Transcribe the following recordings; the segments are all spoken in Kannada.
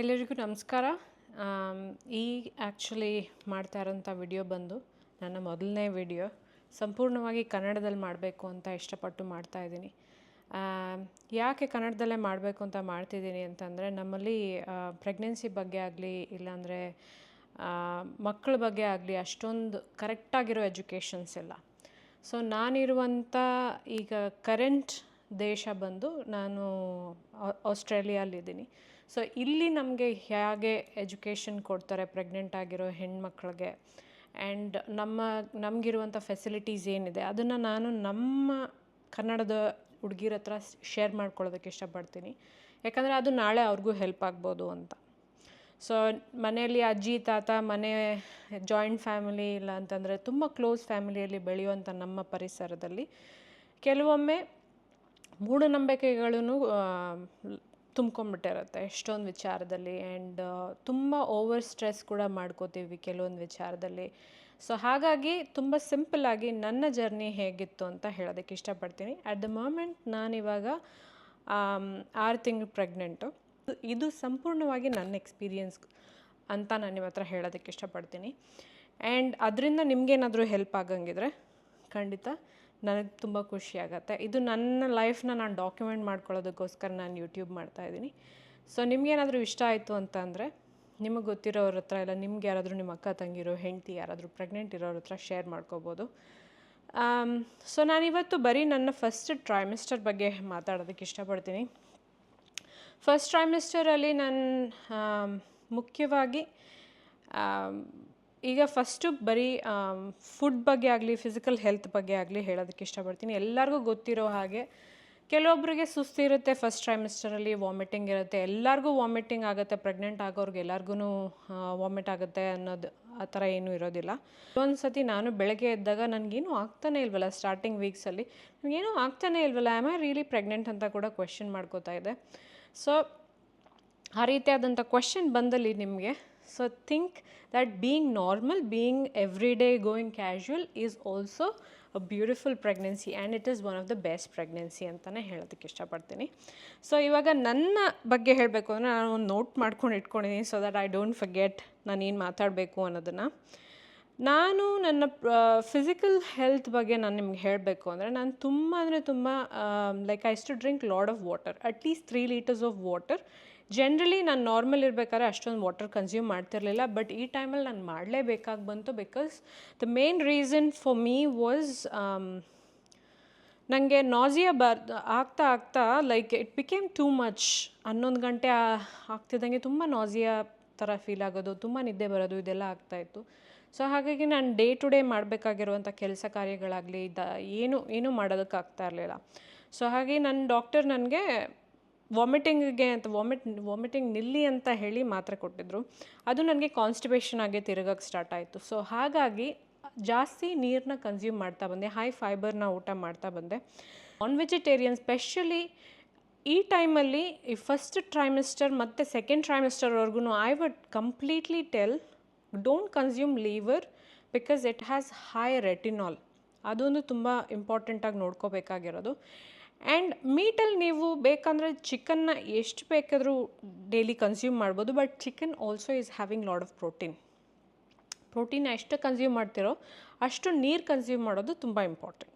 ಎಲ್ಲರಿಗೂ ನಮಸ್ಕಾರ. ಈ ಆ್ಯಕ್ಚುಲಿ ಮಾಡ್ತಾ ಇರೋಂಥ ವಿಡಿಯೋ ಬಂದು ನನ್ನ ಮೊದಲನೇ ವಿಡಿಯೋ ಸಂಪೂರ್ಣವಾಗಿ ಕನ್ನಡದಲ್ಲಿ ಮಾಡಬೇಕು ಅಂತ ಇಷ್ಟಪಟ್ಟು ಮಾಡ್ತಾ ಇದ್ದೀನಿ. ಯಾಕೆ ಕನ್ನಡದಲ್ಲೇ ಮಾಡಬೇಕು ಅಂತ ಮಾಡ್ತಿದ್ದೀನಿ ಅಂತಂದರೆ ನಮ್ಮಲ್ಲಿ ಪ್ರೆಗ್ನೆನ್ಸಿ ಬಗ್ಗೆ ಆಗಲಿ, ಇಲ್ಲಾಂದರೆ ಮಕ್ಕಳ ಬಗ್ಗೆ ಆಗಲಿ ಅಷ್ಟೊಂದು ಕರೆಕ್ಟಾಗಿರೋ ಎಜುಕೇಷನ್ಸ್ ಇಲ್ಲ. ಸೊ ನಾನಿರುವಂಥ ಈಗ ಕರೆಂಟ್ ದೇಶ ಬಂದು ನಾನು ಆಸ್ಟ್ರೇಲಿಯಲ್ಲಿದ್ದೀನಿ ಸೊ ಇಲ್ಲಿ ನಮಗೆ ಹೇಗೆ ಎಜುಕೇಷನ್ ಕೊಡ್ತಾರೆ ಪ್ರೆಗ್ನೆಂಟ್ ಆಗಿರೋ ಹೆಣ್ಮಕ್ಳಿಗೆ? ಆ್ಯಂಡ್ ನಮ್ಮ, ನಮಗಿರುವಂಥ ಫೆಸಿಲಿಟೀಸ್ ಏನಿದೆ? ಅದನ್ನು ನಾನು ನಮ್ಮ ಕನ್ನಡದ ಹುಡುಗಿರ ಹತ್ರ ಶೇರ್ ಮಾಡ್ಕೊಳ್ಳೋದಕ್ಕೆ ಇಷ್ಟಪಡ್ತೀನಿ. ಯಾಕಂದರೆ ಅದು ನಾಳೆ ಅವ್ರಿಗೂ ಹೆಲ್ಪ್ ಆಗ್ಬೋದು ಅಂತ. ಸೊ ಮನೆಯಲ್ಲಿ ಅಜ್ಜಿ, ತಾತ, ಮನೆ ಜಾಯಿಂಟ್ ಫ್ಯಾಮಿಲಿ ಇಲ್ಲ ಅಂತಂದರೆ ತುಂಬ ಕ್ಲೋಸ್ ಫ್ಯಾಮಿಲಿಯಲ್ಲಿ ಬೆಳೆಯುವಂಥ ನಮ್ಮ ಪರಿಸರದಲ್ಲಿ ಕೆಲವೊಮ್ಮೆ ಮೂಢನಂಬಿಕೆಗಳೂ ತುಂಬ್ಕೊಂಡ್ಬಿಟ್ಟಿರುತ್ತೆ ಎಷ್ಟೊಂದು ವಿಚಾರದಲ್ಲಿ ಆ್ಯಂಡ್ ತುಂಬ ಓವರ್ ಸ್ಟ್ರೆಸ್ ಕೂಡ ಮಾಡ್ಕೋತೀವಿ ಕೆಲವೊಂದು ವಿಚಾರದಲ್ಲಿ. ಸೊ ಹಾಗಾಗಿ ತುಂಬ ಸಿಂಪಲ್ಲಾಗಿ ನನ್ನ ಜರ್ನಿ ಹೇಗಿತ್ತು ಅಂತ ಹೇಳೋದಕ್ಕೆ ಇಷ್ಟಪಡ್ತೀನಿ. ಅಟ್ ದ ಮೂಮೆಂಟ್ ನಾನಿವಾಗ ಆರು ತಿಂಗಳು ಪ್ರೆಗ್ನೆಂಟು ಇದು ಸಂಪೂರ್ಣವಾಗಿ ನನ್ನ ಎಕ್ಸ್ಪೀರಿಯನ್ಸ್ ಅಂತ ನಾನು ನಿಮ್ಮ ಹತ್ರ ಹೇಳೋದಕ್ಕೆ ಇಷ್ಟಪಡ್ತೀನಿ. ಆ್ಯಂಡ್ ಅದರಿಂದ ನಿಮಗೇನಾದರೂ ಹೆಲ್ಪ್ ಆಗಂಗಿದ್ರೆ ಖಂಡಿತ ನನಗೆ ತುಂಬ ಆಗುತ್ತೆ. ಇದು ನನ್ನ ಲೈಫ್ನ ನಾನು ಡಾಕ್ಯುಮೆಂಟ್ ಮಾಡ್ಕೊಳ್ಳೋದಕ್ಕೋಸ್ಕರ ನಾನು ಯೂಟ್ಯೂಬ್ ಮಾಡ್ತಾಯಿದ್ದೀನಿ ಸೊ ನಿಮಗೇನಾದರೂ ಇಷ್ಟ ಆಯಿತು ಅಂತ ಅಂದರೆ ನಿಮಗೆ ಗೊತ್ತಿರೋರ ಹತ್ರ ಇಲ್ಲ, ನಿಮ್ಗೆ ಯಾರಾದರೂ ನಿಮ್ಮ ಅಕ್ಕ ತಂಗಿರೋ, ಹೆಂಡತಿ ಯಾರಾದರೂ ಪ್ರೆಗ್ನೆಂಟ್ ಇರೋರ ಹತ್ರ ಶೇರ್ ಮಾಡ್ಕೋಬೋದು. ಸೊ ನಾನಿವತ್ತು ಬರೀ ನನ್ನ ಫಸ್ಟ್ ಟ್ರೈಮಿಸ್ಟರ್ ಬಗ್ಗೆ ಮಾತಾಡೋದಕ್ಕೆ ಇಷ್ಟಪಡ್ತೀನಿ. ಫಸ್ಟ್ ಟ್ರೈಮಿಸ್ಟರಲ್ಲಿ ನಾನು ಮುಖ್ಯವಾಗಿ ಈಗ ಫಸ್ಟು ಬರೀ ಫುಡ್ ಬಗ್ಗೆ ಆಗಲಿ ಫಿಸಿಕಲ್ ಹೆಲ್ತ್ ಬಗ್ಗೆ ಆಗಲಿ ಹೇಳೋದಕ್ಕೆ ಇಷ್ಟಪಡ್ತೀನಿ. ಎಲ್ಲರಿಗೂ ಗೊತ್ತಿರೋ ಹಾಗೆ ಕೆಲವೊಬ್ಬರಿಗೆ ಸುಸ್ತಿರುತ್ತೆ ಫಸ್ಟ್ ಟ್ರೈಮಿಸ್ಟರಲ್ಲಿ ವಾಮಿಟಿಂಗ್ ಇರುತ್ತೆ. ಎಲ್ಲರಿಗೂ ವಾಮಿಟಿಂಗ್ ಆಗುತ್ತೆ ಪ್ರೆಗ್ನೆಂಟ್ ಆಗೋರ್ಗೆ ಎಲ್ಲರಿಗೂ ವಾಮಿಟ್ ಆಗುತ್ತೆ ಅನ್ನೋದು ಆ ಥರ ಏನೂ ಇರೋದಿಲ್ಲ. ಒಂದು ಸತಿ ನಾನು ಬೆಳಗ್ಗೆ ಎದ್ದಾಗ ನನಗೇನು ಆಗ್ತಾನೆ ಇಲ್ವಲ್ಲ ಸ್ಟಾರ್ಟಿಂಗ್ ವೀಕ್ಸಲ್ಲಿ ನನಗೇನು ಆಗ್ತಾನೆ ಇಲ್ವಲ್ಲ? ಆಮ್ ಐ ರಿಯಲಿ ಪ್ರೆಗ್ನೆಂಟ್ ಅಂತ ಕೂಡ ಕ್ವೆಶನ್ ಮಾಡ್ಕೋತಾ ಇದೆ ಸೊ ಆ ರೀತಿಯಾದಂಥ ಕ್ವೆಶನ್ ಬಂದಲ್ಲಿ ನಿಮಗೆ so think that being normal being every day going is is also beautiful pregnancy and it is one of the best pregnancy ಅಂತಲೇ ಹೇಳೋದಕ್ಕೆ ಇಷ್ಟಪಡ್ತೀನಿ. ಸೊ ಇವಾಗ ನನ್ನ ಬಗ್ಗೆ ಹೇಳಬೇಕು ಅಂದರೆ ನಾನು ಒಂದು ನೋಟ್ ಮಾಡ್ಕೊಂಡು ಇಟ್ಕೊಂಡಿದ್ದೀನಿ so that I don't forget ನಾನೇನು ಮಾತಾಡಬೇಕು ಅನ್ನೋದನ್ನು. ನಾನು ನನ್ನ ಫಿಸಿಕಲ್ ಹೆಲ್ತ್ ಬಗ್ಗೆ ನಾನು ನಿಮ್ಗೆ ಹೇಳಬೇಕು ಅಂದರೆ ನಾನು ತುಂಬ ಅಂದರೆ ತುಂಬ like I to drink lot of water at least three litres of water generally ನಾನು ನಾರ್ಮಲ್ ಇರಬೇಕಾದ್ರೆ ಅಷ್ಟೊಂದು ವಾಟರ್ ಕನ್ಸ್ಯೂಮ್ ಮಾಡ್ತಿರಲಿಲ್ಲ ಬಟ್ ಈ ಟೈಮಲ್ಲಿ ನಾನು ಮಾಡಲೇಬೇಕಾಗಿ ಬಂತು because the main reason for me was ನನಗೆ ನಾಸಿಯಾ ಬರ್, ಆಗ್ತಾ ಆಗ್ತಾ like it became too much ಹನ್ನೊಂದು ಗಂಟೆ ಆಗ್ತಿದ್ದಂಗೆ ತುಂಬ ನಾಸಿಯಾ ಥರ ಫೀಲ್ ಆಗೋದು, ತುಂಬ ನಿದ್ದೆ ಬರೋದು, ಇದೆಲ್ಲ ಆಗ್ತಾಯಿತ್ತು ಸೊ ಹಾಗಾಗಿ ನಾನು ಡೇ ಟು ಡೇ ಮಾಡಬೇಕಾಗಿರುವಂಥ ಕೆಲಸ ಕಾರ್ಯಗಳಾಗಲಿ ದ ಏನು, ಏನೂ ಮಾಡೋದಕ್ಕಾಗ್ತಾ ಇರಲಿಲ್ಲ. ಸೊ ಹಾಗೆ ನನ್ನ ಡಾಕ್ಟರ್ ನನಗೆ ವಾಮಿಟಿಂಗಿಗೆ ಅಂತ ವಾಮಿಟ್ ವಾಮಿಟಿಂಗ್ ನಿಲ್ಲಿ ಅಂತ ಹೇಳಿ ಮಾತ್ರೆ ಕೊಟ್ಟಿದ್ದರು ಅದು ನನಗೆ ಕಾನ್ಸ್ಟಿಪೇಷನ್ ಆಗಿ ತಿರುಗಕ್ಕೆ ಸ್ಟಾರ್ಟ್ ಆಯಿತು. ಸೊ ಹಾಗಾಗಿ ಜಾಸ್ತಿ ನೀರನ್ನ ಕನ್ಸ್ಯೂಮ್ ಮಾಡ್ತಾ ಬಂದೆ ಹೈ ಫೈಬರ್ನ ಊಟ ಮಾಡ್ತಾ ಬಂದೆ. ನಾನ್ ವೆಜಿಟೇರಿಯನ್ ಸ್ಪೆಷಲಿ ಈ ಟೈಮಲ್ಲಿ ಈ ಫಸ್ಟ್ ಟ್ರೈಮಿಸ್ಟರ್ ಮತ್ತು second ಟ್ರೈಮಿಸ್ಟರ್ವರೆಗೂ I would completely tell don't consume liver because it has high retinol ಅದೊಂದು ತುಂಬ ಇಂಪಾರ್ಟೆಂಟಾಗಿ ನೋಡ್ಕೋಬೇಕಾಗಿರೋದು. ಆ್ಯಂಡ್ ಮೀಟಲ್ಲಿ ನೀವು ಬೇಕಂದರೆ ಚಿಕನ್ನ ಎಷ್ಟು ಬೇಕಾದರೂ ಡೈಲಿ ಕನ್ಸ್ಯೂಮ್ ಮಾಡ್ಬೋದು but chicken also is having lot of protein protein ಎಷ್ಟು ಕನ್ಸ್ಯೂಮ್ ಮಾಡ್ತಿರೋ ಅಷ್ಟು ನೀರು ಕನ್ಸ್ಯೂಮ್ ಮಾಡೋದು ತುಂಬ ಇಂಪಾರ್ಟೆಂಟ್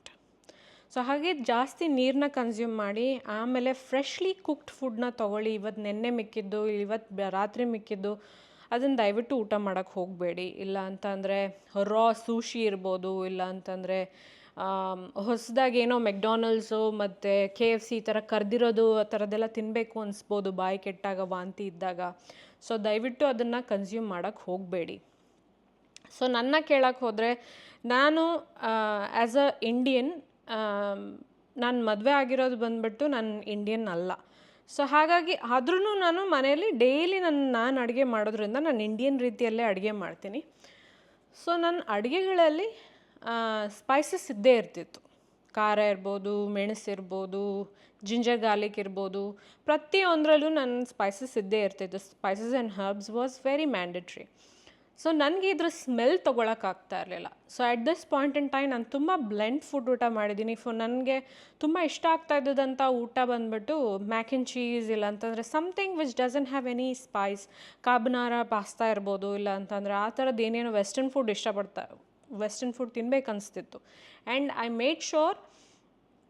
ಸೊ ಹಾಗೆ ಜಾಸ್ತಿ ನೀರನ್ನ ಕನ್ಸ್ಯೂಮ್ ಮಾಡಿ, ಆಮೇಲೆ ಫ್ರೆಶ್ಲಿ ಕುಕ್ಡ್ ಫುಡ್ನ ತೊಗೊಳ್ಳಿ. ಇವತ್ತು ನೆನ್ನೆ ಮಿಕ್ಕಿದ್ದು, ಇವತ್ತು ರಾತ್ರಿ ಮಿಕ್ಕಿದ್ದು, ಅದನ್ನು ದಯವಿಟ್ಟು ಊಟ ಮಾಡೋಕ್ಕೆ ಹೋಗಬೇಡಿ. ಇಲ್ಲ ಅಂತಂದರೆ ರಾ ಸೂಶಿ ಇರ್ಬೋದು ಇಲ್ಲ ಅಂತಂದರೆ ಹೊಸದಾಗಿ ಏನೋ ಮೆಕ್ಡಾನಲ್ಸು ಮತ್ತು ಕೆ ಎಫ್ ಸಿ ಈ ಥರ ಕರೆದಿರೋದು ಆ ಥರದ್ದೆಲ್ಲ ತಿನ್ನಬೇಕು ಅನಿಸ್ಬೋದು ಬಾಯಿ ಕೆಟ್ಟಾಗ ವಾಂತಿ ಇದ್ದಾಗ. ಸೊ ದಯವಿಟ್ಟು ಅದನ್ನು ಕನ್ಸ್ಯೂಮ್ ಮಾಡೋಕ್ಕೆ ಹೋಗಬೇಡಿ. ಸೊ ನನ್ನ ಕೇಳೋಕ್ಕೆ ಹೋದರೆ ನಾನು ಆ್ಯಸ್ ಅ ಇಂಡಿಯನ್ ನಾನು ಮದುವೆ ಆಗಿರೋದು ಬಂದ್ಬಿಟ್ಟು ನಾನು ಇಂಡಿಯನ್ ಅಲ್ಲ. ಸೊ ಹಾಗಾಗಿ ಆದ್ರೂ ನಾನು ಮನೆಯಲ್ಲಿ ಡೈಲಿ ನಾನು ನಾನು ಅಡುಗೆ ಮಾಡೋದ್ರಿಂದ ನಾನು ಇಂಡಿಯನ್ ರೀತಿಯಲ್ಲೇ ಅಡುಗೆ ಮಾಡ್ತೀನಿ. ಸೊ ನನ್ನ ಅಡುಗೆಗಳಲ್ಲಿ ಸ್ಪೈಸಸ್ ಇದ್ದೇ ಇರ್ತಿತ್ತು. ಖಾರ ಇರ್ಬೋದು, ಮೆಣಸು ಇರ್ಬೋದು ಜಿಂಜರ್ ಗಾರ್ಲಿಕ್ ಇರ್ಬೋದು. ಪ್ರತಿಯೊಂದರಲ್ಲೂ ನನ್ನ ಸ್ಪೈಸಸ್ ಇದ್ದೇ ಇರ್ತಿತ್ತು. Spices and herbs was very mandatory so ನನಗೆ ಇದ್ರ ಸ್ಮೆಲ್ ತೊಗೊಳಕ್ಕಾಗ್ತಾ ಇರಲಿಲ್ಲ. So at this point in time ನಾನು ತುಂಬ ಬ್ಲೆಂಡ್ ಫುಡ್ ಊಟ ಮಾಡಿದ್ದೀನಿ ಫೋ ನನಗೆ ತುಂಬ ಇಷ್ಟ ಆಗ್ತಾ ಇದ್ದದಂಥ ಊಟ ಬಂದ್ಬಿಟ್ಟು ಮ್ಯಾಕ್ ಆ್ಯಂಡ್ ಚೀಸ್ ಇಲ್ಲ ಅಂತಂದರೆ something which doesn't have any spice carbonara pasta ಇರ್ಬೋದು, ಇಲ್ಲ ಅಂತಂದರೆ ಆ ಥರದ್ದು ಏನೇನೋ ವೆಸ್ಟರ್ನ್ ಫುಡ್ ಇಷ್ಟಪಡ್ತಾ ವೆಸ್ಟರ್ನ್ ಫುಡ್ ತಿನ್ಬೇಕು ಅನಿಸ್ತಿತ್ತು. ಆ್ಯಂಡ್ ಐ ಮೇಡ್ ಶೋರ್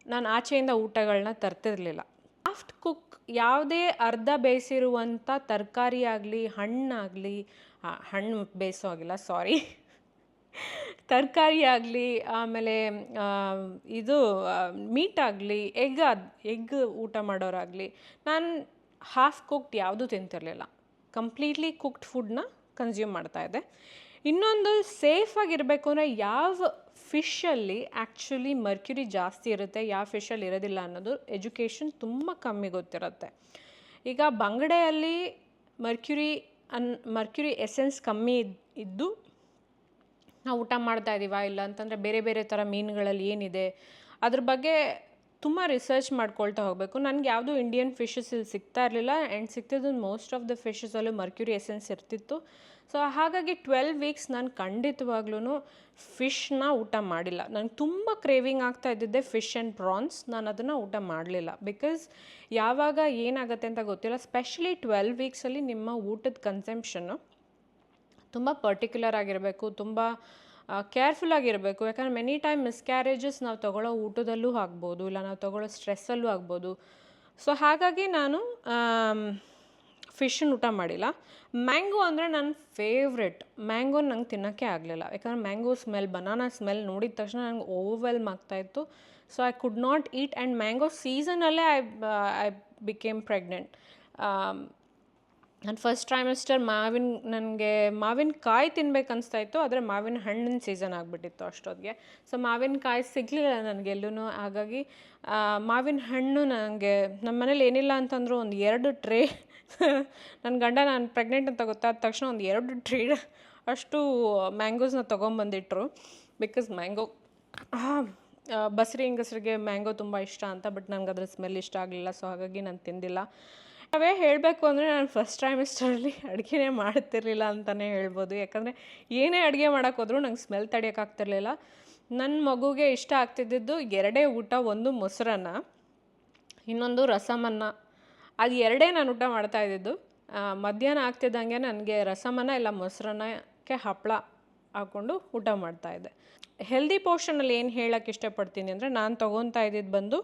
ನಾನು ಆಚೆಯಿಂದ ಊಟಗಳನ್ನ ತರ್ತಿರ್ಲಿಲ್ಲ. ಸಾಫ್ಟ್ ಕುಕ್ ಯಾವುದೇ ಅರ್ಧ ಬೇಯಿಸಿರುವಂಥ ತರಕಾರಿ ಆಗಲಿ ಹಣ್ಣಾಗಲಿ ಹಣ್ಣು ಬೇಯಿಸೋ ಆಗಿಲ್ಲ ಸಾರಿ ತರಕಾರಿ ಆಗಲಿ, ಆಮೇಲೆ ಇದು ಮೀಟ್ ಆಗಲಿ ಎಗ್ ಎಗ್ ಊಟ ಮಾಡೋರಾಗಲಿ, ನಾನು ಹಾಫ್ ಕುಕ್ಡ್ ಯಾವುದೂ ತಿಂತಿರಲಿಲ್ಲ. ಕಂಪ್ಲೀಟ್ಲಿ ಕುಕ್ಡ್ ಫುಡ್ನ ಕನ್ಸ್ಯೂಮ್ ಮಾಡ್ತಾಯಿದ್ದೆ ಇನ್ನೊಂದು ಸೇಫಾಗಿರಬೇಕು ಅಂದರೆ ಯಾವ ಫಿಶಲ್ಲಿ ಆ್ಯಕ್ಚುಲಿ ಮರ್ಕ್ಯುರಿ ಜಾಸ್ತಿ ಇರುತ್ತೆ, ಯಾವ ಫಿಶಲ್ಲಿ ಇರೋದಿಲ್ಲ ಅನ್ನೋದು ಎಜುಕೇಷನ್ ತುಂಬ ಕಮ್ಮಿ ಗೊತ್ತಿರುತ್ತೆ. ಈಗ ಬಂಗಡೆಯಲ್ಲಿ ಮರ್ಕ್ಯುರಿ ಅನ್ ಮರ್ಕ್ಯುರಿ ಎಸೆನ್ಸ್ ಕಮ್ಮಿ ಇದ್- ಇದ್ದು ನಾವು ಊಟ ಮಾಡ್ತಾ ಇದ್ದೀವ ಇಲ್ಲ ಅಂತಂದರೆ ಬೇರೆ ಬೇರೆ ಥರ ಮೀನುಗಳಲ್ಲಿ ಏನಿದೆ, ಅದ್ರ ಬಗ್ಗೆ ತುಂಬ ರಿಸರ್ಚ್ ಮಾಡ್ಕೊಳ್ತಾ ಹೋಗಬೇಕು. ನನಗೆ ಯಾವುದೂ ಇಂಡಿಯನ್ ಫಿಶಸ್ ಇಲ್ಲಿ ಸಿಗ್ತಾ ಇರಲಿಲ್ಲ ಆ್ಯಂಡ್ ಸಿಗ್ತಿದ್ದು ಮೋಸ್ಟ್ ಆಫ್ ದ ಫಿಶಸಲ್ಲೂ ಮರ್ಕ್ಯೂರಿ ಎಸೆನ್ಸ್ ಇರ್ತಿತ್ತು. ಸೊ ಹಾಗಾಗಿ ಟ್ವೆಲ್ವ್ ವೀಕ್ಸ್ ನಾನು ಖಂಡಿತವಾಗ್ಲೂ ಫಿಶ್ನ ಊಟ ಮಾಡಿಲ್ಲ. ನನಗೆ ತುಂಬ ಕ್ರೇವಿಂಗ್ ಆಗ್ತಾ ಇದ್ದಿದ್ದೆ ಫಿಶ್ ಆ್ಯಂಡ್ ಪ್ರಾನ್ಸ್ ನಾನು ಅದನ್ನು ಊಟ ಮಾಡಲಿಲ್ಲ. ಬಿಕಾಸ್ ಯಾವಾಗ ಏನಾಗುತ್ತೆ ಅಂತ ಗೊತ್ತಿಲ್ಲ. ಸ್ಪೆಷಲಿ ಟ್ವೆಲ್ ವೀಕ್ಸಲ್ಲಿ ನಿಮ್ಮ ಊಟದ ಕನ್ಸಂಪ್ಷನ್ನು ತುಂಬ ಪರ್ಟಿಕ್ಯುಲರ್ ಆಗಿರಬೇಕು, ತುಂಬ ಕೇರ್ಫುಲ್ ಆಗಿರಬೇಕು. ಯಾಕಂದರೆ ಮೆನಿ ಟೈಮ್ ಮಿಸ್ಕ್ಯಾರೇಜಸ್ ನಾವು ತಗೊಳ್ಳೋ ಊಟದಲ್ಲೂ ಆಗ್ಬೋದು, ಇಲ್ಲ ನಾವು ತಗೊಳ್ಳೋ ಸ್ಟ್ರೆಸ್ಸಲ್ಲೂ ಆಗ್ಬೋದು. ಸೊ ಹಾಗಾಗಿ ನಾನು ಫಿಶನ್ನು ಊಟ ಮಾಡಿಲ್ಲ. ಮ್ಯಾಂಗೋ ಅಂದರೆ ನನ್ನ ಫೇವ್ರೆಟ್ ಮ್ಯಾಂಗೋ ನಂಗೆ ತಿನ್ನೋಕ್ಕೆ ಆಗಲಿಲ್ಲ. ಯಾಕಂದರೆ ಮ್ಯಾಂಗೋ ಸ್ಮೆಲ್ ಬನಾನಾ ಸ್ಮೆಲ್ ನೋಡಿದ ತಕ್ಷಣ ನಂಗೆ ಓವರ್ವೆಲ್ಮ್ ಆಗ್ತಾಯಿತ್ತು so I could not eat and mango ಸೀಸನಲ್ಲೇ I I became pregnant ನಾನು ಫಸ್ಟ್ ಟ್ರೈಮಿಸ್ಟರ್ ಮಾವಿನ ನನಗೆ ಮಾವಿನಕಾಯಿ ತಿನ್ಬೇಕು ಅನಿಸ್ತಾ ಇತ್ತು, ಆದರೆ ಮಾವಿನ ಹಣ್ಣಿನ ಸೀಸನ್ ಆಗಿಬಿಟ್ಟಿತ್ತು ಅಷ್ಟೊತ್ತಿಗೆ ಸೊ ಮಾವಿನಕಾಯಿ ಸಿಗಲಿಲ್ಲ ನನಗೆಲ್ಲೂ ಹಾಗಾಗಿ ಮಾವಿನ ಹಣ್ಣು ನನಗೆ ನಮ್ಮ ಮನೇಲಿ ಏನಿಲ್ಲ ಅಂತಂದರೂ ಒಂದು ಎರಡು ಟ್ರೇ ನನ್ನ ಗಂಡ ನಾನು ಪ್ರೆಗ್ನೆಂಟ್ ಅಂತ ಗೊತ್ತಾದ ತಕ್ಷಣ ಒಂದು ಎರಡು ಟ್ರೇ ಅಷ್ಟು ಮ್ಯಾಂಗೋಸ್ನ ತೊಗೊಂಬಂದಿಟ್ರು. ಬಿಕಾಸ್ ಮ್ಯಾಂಗೋ ಬಸ್ರಿ ಹೆಂಗಸರಿಗೆ ಮ್ಯಾಂಗೋ ತುಂಬ ಇಷ್ಟ ಅಂತ ಬಟ್ ನನಗೆ ಅದ್ರ ಸ್ಮೆಲ್ ಇಷ್ಟ ಆಗಲಿಲ್ಲ ಸೊ ಹಾಗಾಗಿ ನಾನು ತಿಂದಿಲ್ಲ. ಅವೇ ಹೇಳಬೇಕು ಅಂದರೆ ನಾನು ಫಸ್ಟ್ ಟ್ರೈಮಿಸ್ಟರಲ್ಲಿ ಅಡುಗೆನೇ ಮಾಡ್ತಿರ್ಲಿಲ್ಲ ಅಂತಲೇ ಹೇಳ್ಬೋದು. ಯಾಕಂದರೆ ಏನೇ ಅಡುಗೆ ಮಾಡೋಕ್ಕೋದ್ರೂ ನಂಗೆ ಸ್ಮೆಲ್ ತಡೆಯೋಕ್ಕಾಗ್ತಿರ್ಲಿಲ್ಲ ನನ್ನ ಮಗುಗೆ ಇಷ್ಟ ಆಗ್ತಿದ್ದಿದ್ದು ಎರಡೇ ಊಟ, ಒಂದು ಮೊಸರನ್ನ, ಇನ್ನೊಂದು ರಸಮನ್ನ. ಅದು ಎರಡೇ ನಾನು ಊಟ ಮಾಡ್ತಾ ಇದ್ದಿದ್ದು. ಮಧ್ಯಾಹ್ನ ಆಗ್ತಿದ್ದಂಗೆ ನನಗೆ ರಸಮನ್ನ ಇಲ್ಲ ಮೊಸರನ್ನಕ್ಕೆ ಹಪ್ಪಳ ಹಾಕ್ಕೊಂಡು ಊಟ ಮಾಡ್ತಾ ಇದ್ದೆ. ಹೆಲ್ದಿ ಪೋರ್ಷನಲ್ಲಿ ಏನು ಹೇಳೋಕ್ಕೆ ಇಷ್ಟಪಡ್ತೀನಿ ಅಂದರೆ ನಾನು ತೊಗೊತಾ ಇದ್ದಿದ್ದು ಬಂದು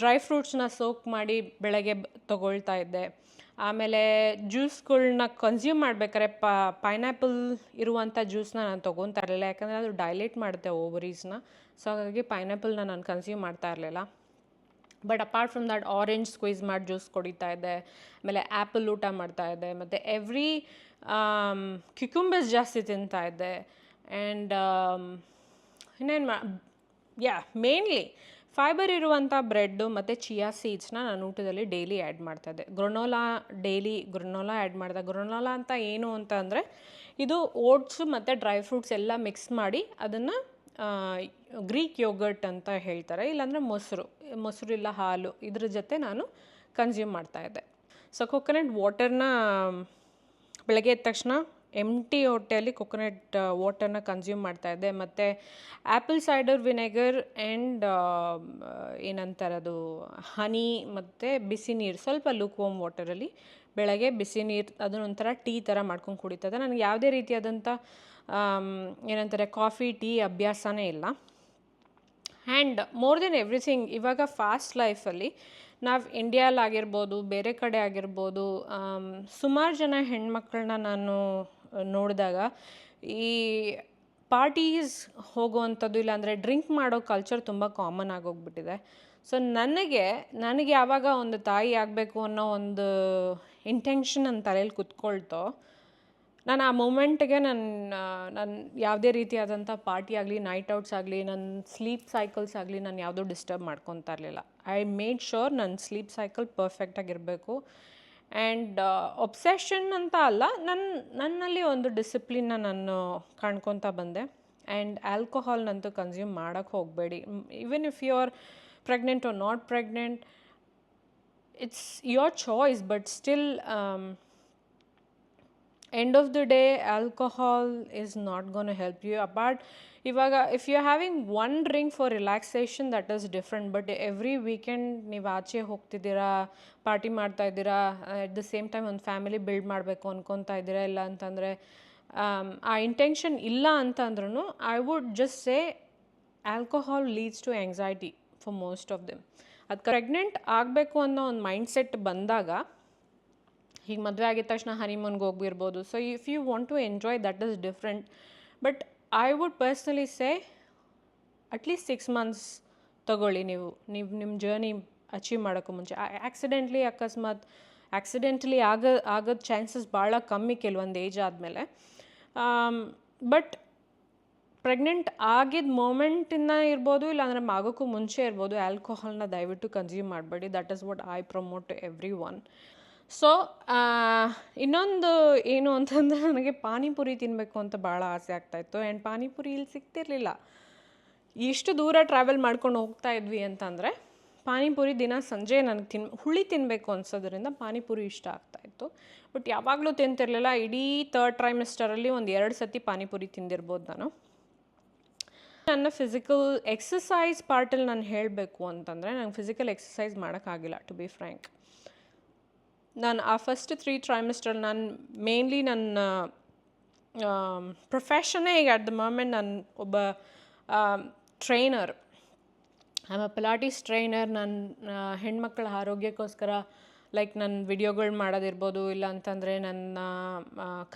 ಡ್ರೈ ಫ್ರೂಟ್ಸ್ನ ಸೋಕ್ ಮಾಡಿ ಬೆಳಗ್ಗೆ ತೊಗೊಳ್ತಾ ಇದ್ದೆ. ಆಮೇಲೆ ಜ್ಯೂಸ್ಗಳನ್ನ ಕನ್ಸ್ಯೂಮ್ ಮಾಡ್ಬೇಕಾದ್ರೆ ಪೈನಾಪಲ್ ಇರುವಂಥ ಜ್ಯೂಸ್ನ ನಾನು ತೊಗೊತಾ ಇರಲಿಲ್ಲ. ಯಾಕಂದರೆ ಅದು ಡೈಲೇಟ್ ಮಾಡುತ್ತೆ ಓವರೀಸ್ನ ಸೊ ಹಾಗಾಗಿ ಪೈನಾಪಲ್ನ ನಾನು ಕನ್ಸ್ಯೂಮ್ ಮಾಡ್ತಾ ಇರಲಿಲ್ಲ. But apart from that orange squeeze ಮಾಡಿ ಜ್ಯೂಸ್ ಕುಡಿತಾ ಇದ್ದೆ. ಆಮೇಲೆ ಆ್ಯಪಲ್ ಊಟ ಮಾಡ್ತಾ ಇದ್ದೆ. ಮತ್ತು ಎವ್ರಿ ಕ್ಯುಕುಂಬರ್ಸ್ ಜಾಸ್ತಿ ತಿಂತಾ ಇದ್ದೆ. ಆ್ಯಂಡ್ ಇನ್ನೇನು ಮಾ ಯಾ ಮೇನ್ಲಿ ಫೈಬರ್ ಇರುವಂಥ ಬ್ರೆಡ್ಡು ಮತ್ತು ಚಿಯಾ ಸೀಡ್ಸ್ನ ನಾನು ಊಟದಲ್ಲಿ ಡೈಲಿ ಆ್ಯಡ್ ಮಾಡ್ತಾಯಿದ್ದೆ. ಗ್ರೊನೋಲಾ ಡೈಲಿ ಗ್ರೊನೋಲಾ ಆ್ಯಡ್ ಮಾಡಿದೆ. ಗ್ರೊನೋಲಾ ಅಂತ ಏನು ಅಂತ ಅಂದರೆ ಇದು ಓಟ್ಸು ಮತ್ತು ಡ್ರೈ ಫ್ರೂಟ್ಸ್ ಎಲ್ಲ ಮಿಕ್ಸ್ ಮಾಡಿ ಅದನ್ನು ಗ್ರೀಕ್ ಯೋಗರ್ಟ್ ಅಂತ ಹೇಳ್ತಾರೆ. ಇಲ್ಲಾಂದರೆ ಮೊಸರು ಮೊಸರು ಇಲ್ಲ ಹಾಲು ಇದ್ರ ಜೊತೆ ನಾನು ಕನ್ಸ್ಯೂಮ್ ಮಾಡ್ತಾಯಿದ್ದೆ. ಸೊ ಕೊಕೊನಟ್ ವಾಟರ್ನ ಬೆಳಗ್ಗೆ ಎದ್ದ ತಕ್ಷಣ ಎಂಟಿ ಹೊಟ್ಟೆಯಲ್ಲಿ ಕೊಕೊನಟ್ ವಾಟರ್ನ ಕನ್ಸ್ಯೂಮ್ ಮಾಡ್ತಾಯಿದ್ದೆ ಮತ್ತು ಆ್ಯಪಲ್ ಸೈಡರ್ ವಿನೆಗರ್ ಆ್ಯಂಡ್ ಏನಂತಾರೆ ಅದು ಹನಿ ಮತ್ತು ಬಿಸಿ ನೀರು, ಸ್ವಲ್ಪ ಲುಕ್ ವಾಮ್ ವಾಟರಲ್ಲಿ ಬೆಳಗ್ಗೆ ಬಿಸಿ ನೀರು ಅದನ್ನೊಂಥರ ಟೀ ಥರ ಮಾಡ್ಕೊಂಡು ಕುಡಿತದೆ. ನನಗೆ ಯಾವುದೇ ರೀತಿಯಾದಂಥ ಏನಂತಾರೆ ಕಾಫಿ ಟೀ ಅಭ್ಯಾಸನೇ ಇಲ್ಲ. ಆ್ಯಂಡ್ ಮೋರ್ ದೆನ್ ಎವ್ರಿಥಿಂಗ್ ಇವಾಗ ಫಾಸ್ಟ್ ಲೈಫಲ್ಲಿ ನಾವು ಇಂಡಿಯಾಲಾಗಿರ್ಬೋದು ಬೇರೆ ಕಡೆ ಆಗಿರ್ಬೋದು ಸುಮಾರು ಜನ ಹೆಣ್ಮಕ್ಳನ್ನ ನಾನು ನೋಡಿದಾಗ, ಈ ಪಾರ್ಟೀಸ್ ಹೋಗುವಂಥದ್ದು ಇಲ್ಲಾಂದರೆ ಡ್ರಿಂಕ್ ಮಾಡೋ ಕಲ್ಚರ್ ತುಂಬ ಕಾಮನ್ ಆಗೋಗ್ಬಿಟ್ಟಿದೆ. ಸೊ ನನಗೆ ನನಗೆ ಯಾವಾಗ ಒಂದು ತಾಯಿ ಆಗಬೇಕು ಅನ್ನೋ ಒಂದು ಇಂಟೆನ್ಷನ್ ನನ್ನ ತಲೆಯಲ್ಲಿ ಕುತ್ಕೊಳ್ತೋ, ನಾನು ಆ ಮೂಮೆಂಟ್ಗೆ ನನ್ನ ನನ್ನ ಯಾವುದೇ ರೀತಿಯಾದಂಥ ಪಾರ್ಟಿ ಆಗಲಿ ನೈಟ್ ಔಟ್ಸ್ ಆಗಲಿ ನನ್ನ ಸ್ಲೀಪ್ ಸೈಕಲ್ಸ್ ಆಗಲಿ ನಾನು ಯಾವುದೂ ಡಿಸ್ಟರ್ಬ್ ಮಾಡ್ಕೊತಾ ಇರಲಿಲ್ಲ. ಐ ಮೇಡ್ ಶೋರ್ ನನ್ನ ಸ್ಲೀಪ್ ಸೈಕಲ್ ಪರ್ಫೆಕ್ಟಾಗಿರಬೇಕು ಆ್ಯಂಡ್ ಒಬ್ಸೆಷನ್ ಅಂತ ಅಲ್ಲ ನನ್ನ ನನ್ನಲ್ಲಿ ಒಂದು ಡಿಸಿಪ್ಲಿನ್ನ ನಾನು ಕಾಣ್ಕೊತಾ ಬಂದೆ. ಆ್ಯಂಡ್ ಆಲ್ಕೋಹಾಲ್ನಂತೂ ಕನ್ಸ್ಯೂಮ್ ಮಾಡೋಕ್ಕೆ ಹೋಗಬೇಡಿ. Even if you are pregnant or not pregnant it's your choice but still end of the day alcohol is not gonna help you apart ಇವಾಗ if you having one drink for relaxation that is different but every weekend ನೀವು ಆಚೆ ಹೋಗ್ತಿದ್ದೀರಾ ಪಾರ್ಟಿ ಮಾಡ್ತಾ ಇದ್ದೀರಾ ಅಟ್ ದ ಸೇಮ್ ಟೈಮ್ ಒಂದು ಫ್ಯಾಮಿಲಿ ಬಿಲ್ಡ್ ಮಾಡಬೇಕು ಅನ್ಕೊತಾ ಇದ್ದೀರಾ, ಇಲ್ಲ ಅಂತಂದರೆ ಆ ಇಂಟೆನ್ಷನ್ ಇಲ್ಲ ಅಂತ ಅಂದ್ರೂ I would just say alcohol leads to anxiety for most of them ಅದು ಪ್ರೆಗ್ನೆಂಟ್ ಆಗಬೇಕು ಅನ್ನೋ ಒಂದು ಮೈಂಡ್ಸೆಟ್ ಬಂದಾಗ ಈಗ ಮದುವೆ ಆಗಿದ ತಕ್ಷಣ ಹನಿಮೂನ್ಗೆ ಹೋಗಿರ್ಬೋದು so if you want to enjoy that is different but I would personally say at least six months ತಗೊಳ್ಳಿ ನೀವು. ನೀವು ನಿಮ್ಮ ಜರ್ನಿ ಅಚೀವ್ ಮಾಡೋಕ್ಕೂ ಮುಂಚೆ. ಆ್ಯಕ್ಸಿಡೆಂಟ್ಲಿ ಅಕಸ್ಮಾತ್ ಆ್ಯಕ್ಸಿಡೆಂಟ್ಲಿ ಆಗ, ಆಗೋದು ಚಾನ್ಸಸ್ ಭಾಳ ಕಮ್ಮಿ ಕೆಲವೊಂದು ಏಜ್ ಆದಮೇಲೆ. ಬಟ್ ಪ್ರೆಗ್ನೆಂಟ್ ಆಗಿದ್ದ ಮೂಮೆಂಟಿಂದ ಇರ್ಬೋದು, ಇಲ್ಲಾಂದರೆ ಮಗಕ್ಕೂ ಮುಂಚೆ ಇರ್ಬೋದು ಆಲ್ಕೋಹಾಲ್ನ ದಯವಿಟ್ಟು ಕನ್ಸ್ಯೂಮ್ ಮಾಡಬೇಡಿ. That is what I promote everyone so ಇನ್ನೊಂದು ಏನು ಅಂತಂದರೆ ನನಗೆ ಪಾನಿಪುರಿ ತಿನ್ನಬೇಕು ಅಂತ ಭಾಳ ಆಸೆ ಆಗ್ತಾಯಿತ್ತು ಆ್ಯಂಡ್ ಪಾನಿಪುರಿ ಇಲ್ಲಿ ಸಿಗ್ತಿರ್ಲಿಲ್ಲ. ಇಷ್ಟು ದೂರ ಟ್ರಾವೆಲ್ ಮಾಡ್ಕೊಂಡು ಹೋಗ್ತಾ ಇದ್ವಿ ಅಂತಂದರೆ, ಪಾನಿಪುರಿ ದಿನ ಸಂಜೆ ನನಗೆ ತಿನ್, ಹುಳಿ ತಿನ್ನಬೇಕು ಅನ್ಸೋದ್ರಿಂದ ಪಾನಿಪುರಿ ಇಷ್ಟ ಆಗ್ತಾಯಿತ್ತು ಬಟ್ ಯಾವಾಗಲೂ ತಿಂತಿರಲಿಲ್ಲ. ಇಡೀ ತರ್ಡ್ ಟ್ರೈಮಿಸ್ಟರಲ್ಲಿ ಒಂದು ಎರಡು ಸತಿ ಪಾನಿಪುರಿ ತಿಂದಿರ್ಬೋದು ನಾನು. ನನ್ನ ಫಿಸಿಕಲ್ ಎಕ್ಸಸೈಸ್ ಪಾರ್ಟಲ್ಲಿ ನಾನು ಹೇಳಬೇಕು ಅಂತಂದರೆ, ನಂಗೆ ಫಿಸಿಕಲ್ ಎಕ್ಸಸೈಸ್ ಮಾಡೋಕ್ಕಾಗಿಲ್ಲ ಟು ಬಿ ಫ್ರ್ಯಾಂಕ್ ನಾನು ಆ ಫಸ್ಟ್ ತ್ರೀ ಟ್ರೈಮಿಸ್ಟರ್ ನಾನು ಮೇನ್ಲಿ ನನ್ನ ಪ್ರೊಫೆಷನ್ನೇ ಈಗ ಅಟ್ ದ ಮೊಮೆಂಟ್ ನಾನು ಒಬ್ಬ trainer am a Pilates trainer ನನ್ನ ಹೆಣ್ಮಕ್ಳ ಆರೋಗ್ಯಕ್ಕೋಸ್ಕರ ಲೈಕ್ ನನ್ನ ವಿಡಿಯೋಗಳು ಮಾಡೋದಿರ್ಬೋದು ಇಲ್ಲ ಅಂತಂದರೆ ನನ್ನ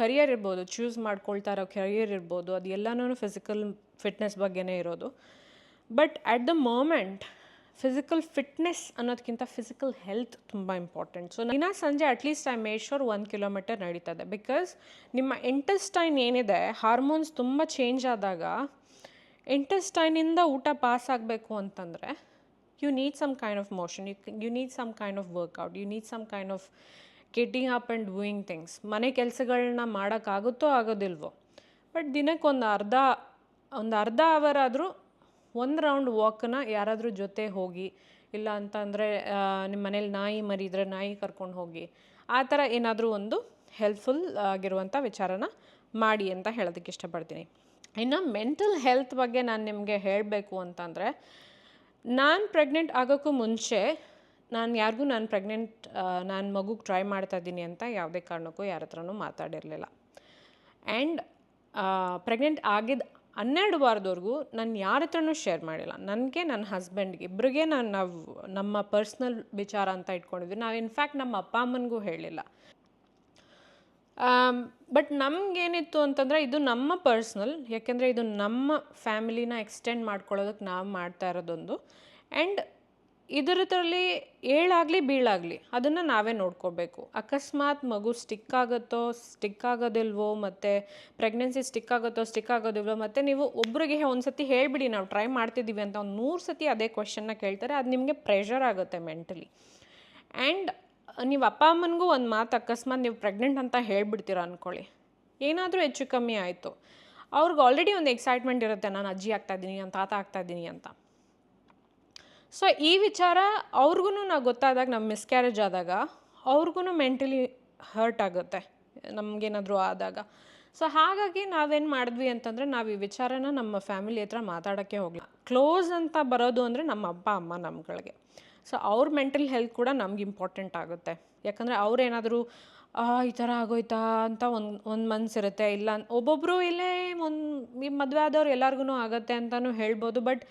ಕರಿಯರ್ ಇರ್ಬೋದು ಚೂಸ್ ಮಾಡ್ಕೊಳ್ತಾ ಇರೋ ಕರಿಯರ್ ಇರ್ಬೋದು, ಅದು ಎಲ್ಲನೂ ಫಿಸಿಕಲ್ ಫಿಟ್ನೆಸ್ ಬಗ್ಗೆನೇ ಇರೋದು. But at the moment physical fitness ಅನ್ನೋದಕ್ಕಿಂತ ಫಿಸಿಕಲ್ ಹೆಲ್ತ್ ತುಂಬ ಇಂಪಾರ್ಟೆಂಟ್ ಸೊ ದಿನ ಸಂಜೆ at least I made sure ಒಂದು ಕಿಲೋಮೀಟರ್ ನಡೀತದೆ ಬಿಕಾಸ್ ನಿಮ್ಮ ಇಂಟೆಸ್ಟೈನ್ ಏನಿದೆ ಹಾರ್ಮೋನ್ಸ್ ತುಂಬ ಚೇಂಜ್ ಆದಾಗ ಇಂಟೆಸ್ಟೈನಿಂದ ಊಟ ಪಾಸ್ ಆಗಬೇಕು ಅಂತಂದರೆ you need some kind of motion you you need some kind of workout you need some kind of getting up and doing things ಮನೆ ಕೆಲಸಗಳನ್ನ ಮಾಡೋಕ್ಕಾಗುತ್ತೋ ಆಗೋದಿಲ್ವೋ. ಬಟ್ ದಿನಕ್ಕೊಂದು ಅರ್ಧ, ಒಂದು ಅರ್ಧ ಅವರ್ ಆದರೂ ಒಂದು ರೌಂಡ್ ವಾಕನ್ನ ಯಾರಾದರೂ ಜೊತೆ ಹೋಗಿ, ಇಲ್ಲ ಅಂತಂದರೆ ನಿಮ್ಮ ಮನೇಲಿ ನಾಯಿ ಮರಿದ್ರೆ ನಾಯಿ ಕರ್ಕೊಂಡು ಹೋಗಿ, ಆ ಥರ ಏನಾದರೂ ಒಂದು ಹೆಲ್ಪ್ಫುಲ್ ಆಗಿರುವಂಥ ವಿಚಾರನ ಮಾಡಿ ಅಂತ ಹೇಳೋದಕ್ಕೆ ಇಷ್ಟಪಡ್ತೀನಿ. ಇನ್ನು ಮೆಂಟಲ್ ಹೆಲ್ತ್ ಬಗ್ಗೆ ನಾನು ನಿಮಗೆ ಹೇಳಬೇಕು ಅಂತಂದರೆ ನಾನು ಪ್ರೆಗ್ನೆಂಟ್ ಆಗೋಕ್ಕೂ ಮುಂಚೆ, ನಾನು ಯಾರಿಗೂ ನಾನು ಪ್ರೆಗ್ನೆಂಟ್ ನಾನು ಮಗುಗೆ ಟ್ರೈ ಮಾಡ್ತಾ ಇದ್ದೀನಿ ಅಂತ ಯಾವುದೇ ಕಾರಣಕ್ಕೂ ಯಾರ ಹತ್ರನೂ ಮಾತಾಡಿರಲಿಲ್ಲ. ಆ್ಯಂಡ್ ಪ್ರೆಗ್ನೆಂಟ್ ಆಗಿದ್ದ ಹನ್ನೆರಡು ವಾರದವರೆಗೂ ನಾನು ಯಾರ ಹತ್ರನೂ ಶೇರ್ ಮಾಡಿಲ್ಲ. ನನಗೆ ನನ್ನ ಹಸ್ಬೆಂಡ್ಗೆ ಇಬ್ಬರಿಗೆ ನಾನು ನಾವು, ನಮ್ಮ ಪರ್ಸ್ನಲ್ ವಿಚಾರ ಅಂತ ಇಟ್ಕೊಂಡಿದ್ವಿ. ನಾವು ಇನ್ಫ್ಯಾಕ್ಟ್ ನಮ್ಮ ಅಪ್ಪ ಅಮ್ಮನಿಗೂ ಹೇಳಿಲ್ಲ. ಬಟ್ ನಮಗೇನಿತ್ತು ಅಂತಂದರೆ ಇದು ನಮ್ಮ ಪರ್ಸ್ನಲ್, ಯಾಕೆಂದರೆ ಇದು ನಮ್ಮ ಫ್ಯಾಮಿಲಿನ ಎಕ್ಸ್ಟೆಂಡ್ ಮಾಡ್ಕೊಳ್ಳೋದಕ್ಕೆ ನಾವು ಮಾಡ್ತಾ ಇರೋದೊಂದು. ಆ್ಯಂಡ್ ಇದರದ್ರಲ್ಲಿ ಏಳಾಗಲಿ ಬೀಳಾಗಲಿ ಅದನ್ನು ನಾವೇ ನೋಡ್ಕೋಬೇಕು. ಅಕಸ್ಮಾತ್ ಮಗು ಸ್ಟಿಕ್ ಆಗುತ್ತೋ ಸ್ಟಿಕ್ ಆಗೋದಿಲ್ವೋ, ಮತ್ತು ಪ್ರೆಗ್ನೆನ್ಸಿ ಸ್ಟಿಕ್ ಆಗುತ್ತೋ ಸ್ಟಿಕ್ ಆಗೋದಿಲ್ವೋ, ಮತ್ತು ನೀವು ಒಬ್ಬರಿಗೆ ಒಂದು ಸತಿ ಹೇಳಿಬಿಡಿ, ನಾವು ಟ್ರೈ ಮಾಡ್ತಿದ್ದೀವಿ ಅಂತ ಒಂದು ನೂರು ಸತಿ ಅದೇ ಕ್ವಶನ್ನ ಕೇಳ್ತಾರೆ, ಅದು ನಿಮಗೆ ಪ್ರೆಷರ್ ಆಗುತ್ತೆ ಮೆಂಟಲಿ ಆ್ಯಂಡ್ ನೀವು ಅಪ್ಪ ಅಮ್ಮನಿಗೂ ಒಂದು ಮಾತು ಅಕಸ್ಮಾತ್ ನೀವು ಪ್ರೆಗ್ನೆಂಟ್ ಅಂತ ಹೇಳ್ಬಿಡ್ತೀರ ಅಂದ್ಕೊಳ್ಳಿ ಏನಾದರೂ ಹೆಚ್ಚು ಕಮ್ಮಿ ಆಯಿತು. ಅವ್ರಿಗೆ ಆಲ್ರೆಡಿ ಒಂದು ಎಕ್ಸೈಟ್ಮೆಂಟ್ ಇರುತ್ತೆ, ನಾನು ಅಜ್ಜಿ ಆಗ್ತಾಯಿದ್ದೀನಿ ನಾನು ತಾತ ಆಗ್ತಾಯಿದ್ದೀನಿ ಅಂತ. ಸೊ ಈ ವಿಚಾರ ಅವ್ರಿಗೂ ನಾವು ಗೊತ್ತಾದಾಗ ನಮ್ಮ ಮಿಸ್ಕ್ಯಾರೇಜ್ ಆದಾಗ ಅವ್ರಿಗೂ ಮೆಂಟಲಿ ಹರ್ಟ್ ಆಗುತ್ತೆ, ನಮಗೇನಾದರೂ ಆದಾಗ. ಸೊ ಹಾಗಾಗಿ ನಾವೇನು ಮಾಡಿದ್ವಿ ಅಂತಂದರೆ, ನಾವು ಈ ವಿಚಾರನ ನಮ್ಮ ಫ್ಯಾಮಿಲಿ ಹತ್ರ ಮಾತಾಡೋಕ್ಕೆ ಹೋಗಲಿ ಕ್ಲೋಸ್ ಅಂತ ಬರೋದು ಅಂದರೆ ನಮ್ಮ ಅಪ್ಪ, ಅಮ್ಮ ನಮ್ಗಳಿಗೆ. ಸೊ ಅವ್ರ ಮೆಂಟಲ್ ಹೆಲ್ತ್ ಕೂಡ ನಮ್ಗೆ ಇಂಪಾರ್ಟೆಂಟ್ ಆಗುತ್ತೆ. ಯಾಕಂದರೆ ಅವ್ರೇನಾದರೂ ಈ ಥರ ಆಗೋಯ್ತಾ? ಅಂತ ಒಂದು ಒಂದು ಮನಸ್ಸಿರುತ್ತೆ ಇಲ್ಲ ಒಬ್ಬೊಬ್ಬರು ಇಲ್ಲೇ ಒಂದು, ಈ ಮದುವೆ ಆದವ್ರು ಎಲ್ಲರಿಗೂ ಆಗುತ್ತೆ ಅಂತಲೂ ಹೇಳ್ಬೋದು, ಬಟ್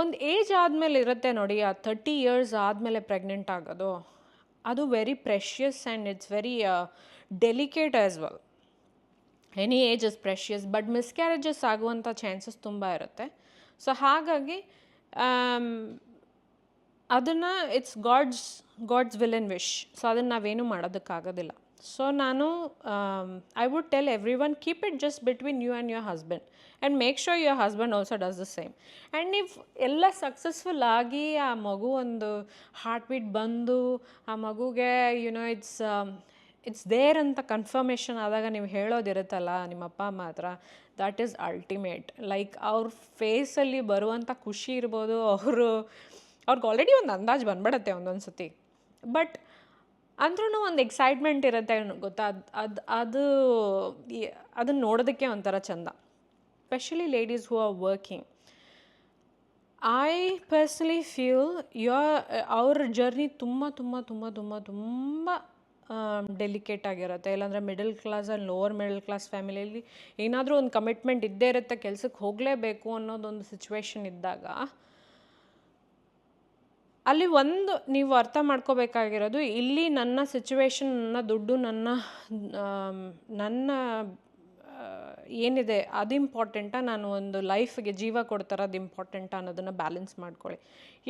ಒಂದು ಏಜ್ ಆದಮೇಲೆ ಇರುತ್ತೆ ನೋಡಿ, ಆ ಥರ್ಟಿ ಇಯರ್ಸ್ ಆದಮೇಲೆ ಪ್ರೆಗ್ನೆಂಟ್ ಆಗೋದು. ಅದು very precious and it's very delicate as well any age is precious but miscarriages ಆಗುವಂಥ ಚಾನ್ಸಸ್ ತುಂಬ ಇರುತ್ತೆ. ಸೊ ಹಾಗಾಗಿ ಅದನ್ನು it's God's God's will in wish so ಅದನ್ನು ನಾವೇನು ಮಾಡೋದಕ್ಕಾಗೋದಿಲ್ಲ. ಸೊ ನಾನು I would tell every one keep it just between you and your husband and make sure your husband also does the same and ನೀವು ಎಲ್ಲ ಸಕ್ಸಸ್ಫುಲ್ ಆಗಿ ಆ ಮಗು ಒಂದು ಹಾರ್ಟ್ ಬೀಟ್ ಬಂದು ಆ ಮಗುಗೆ you know it's it's there ಅಂತ ಕನ್ಫರ್ಮೇಷನ್ ಆದಾಗ ನೀವು ಹೇಳೋದಿರುತ್ತಲ್ಲ ನಿಮ್ಮ ಅಪ್ಪ ಅಮ್ಮ ಹತ್ರ ದಟ್ ಈಸ್ ಅಲ್ಟಿಮೇಟ್ ಲೈಕ್ ಅವ್ರ ಫೇಸಲ್ಲಿ ಬರುವಂಥ ಖುಷಿ ಇರ್ಬೋದು, ಅವರು, ಅವ್ರಿಗೆ ಆಲ್ರೆಡಿ ಒಂದು ಅಂದಾಜು ಬಂದ್ಬಿಡತ್ತೆ ಒಂದೊಂದು ಸತಿ ಬಟ್ ಅಂದ್ರೂ ಒಂದು ಎಕ್ಸೈಟ್ಮೆಂಟ್ ಇರುತ್ತೆ ಗೊತ್ತಾ? ಅದು ಅದು ಅದು ಅದನ್ನು ನೋಡೋದಕ್ಕೆ ಒಂಥರ ಚಂದ. Specially ladies who are working I personally feel your ಅವ್ರ ಜರ್ನಿ ತುಂಬ ತುಂಬ ತುಂಬ ತುಂಬ ತುಂಬ ಡೆಲಿಕೇಟ್ ಆಗಿರುತ್ತೆ. ಇಲ್ಲಾಂದರೆ middle class and lower middle class ಫ್ಯಾಮಿಲಿಯಲ್ಲಿ ಏನಾದರೂ ಒಂದು ಕಮಿಟ್ಮೆಂಟ್ ಇದ್ದೇ ಇರುತ್ತೆ ಕೆಲಸಕ್ಕೆ ಹೋಗಲೇಬೇಕು ಅನ್ನೋದೊಂದು ಸಿಚುವೇಶನ್ ಇದ್ದಾಗ. ಅಲ್ಲಿ ಒಂದು ನೀವು ಅರ್ಥ ಮಾಡ್ಕೋಬೇಕಾಗಿರೋದು, ಇಲ್ಲಿ ನನ್ನ ಸಿಚುವೇಶನ್ ನನ್ನ ದುಡ್ಡು, ನನ್ನ ನನ್ನ ಏನಿದೆ ಅದು ಇಂಪಾರ್ಟೆಂಟಾ ನಾನು ಒಂದು ಲೈಫ್ಗೆ ಜೀವ ಕೊಡ್ತಾರ ಅದು ಇಂಪಾರ್ಟೆಂಟಾ ಅನ್ನೋದನ್ನು ಬ್ಯಾಲೆನ್ಸ್ ಮಾಡ್ಕೊಳ್ಳಿ.